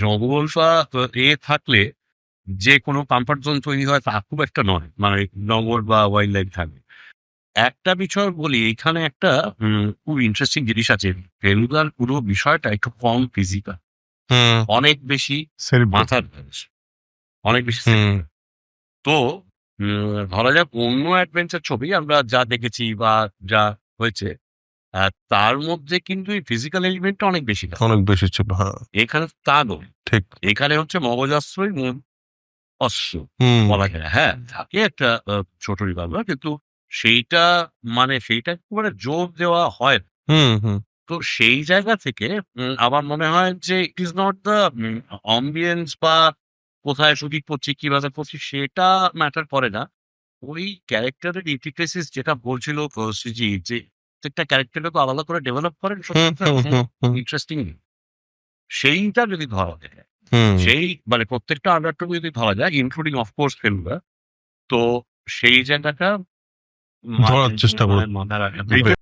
জঙ্গল বা এ থাকলে যে কোনো কমফর্ট জোন তৈরি হয় তা খুব একটা নয় মানে জঙ্গল বা ওয়াইল্ড লাইফ থাকবে। একটা বিষয় বলি এখানে একটা খুব ইন্টারেস্টিং জিনিস আছে। ফেলুদার পুরো বিষয়টা একটু কম ফিজিক্যাল অনেক বেশি মাথার অনেক বেশি তো ধরা যাক অন্য অ্যাডভেঞ্চার ছবি আমরা যা দেখেছি বা যা হয়েছে তার মধ্যে কিন্তু এই ফিজিক্যাল এলিমেন্টটা অনেক বেশি অনেক বেশি ছিল হ্যাঁ। এখানে তা নয় ঠিক। এখানে হচ্ছে মূল অস্ত্র বলা যায়। হ্যাঁ থাকে একটা ছোট রিভলভার কিন্তু সেইটা মানে সেইটা একেবারে জোর দেওয়া হয় না। হুম হুম। তো সেই জায়গা থেকে আমার মনে হয় যে it is not the ambience বা কোথায় শুটিং করছি কি বাজার করছি সেটা ম্যাটার করে না। ওই ক্যারেক্টারের ইন্টিগ্রেসিস যেটা বলছিল যে প্রত্যেকটা ক্যারেক্টারকে আলাদা করে ডেভেলপ করেন ইন্টারেস্টিং সেইটা যদি ধরা যায় সেই মানে প্রত্যেকটা আন্ডারটুকু যদি ধরা যায় ইনক্লুডিং অফকোর্স ফিল্মটা তো সেই জায়গাটা ধরার চেষ্টা করো। মাথায় রাখা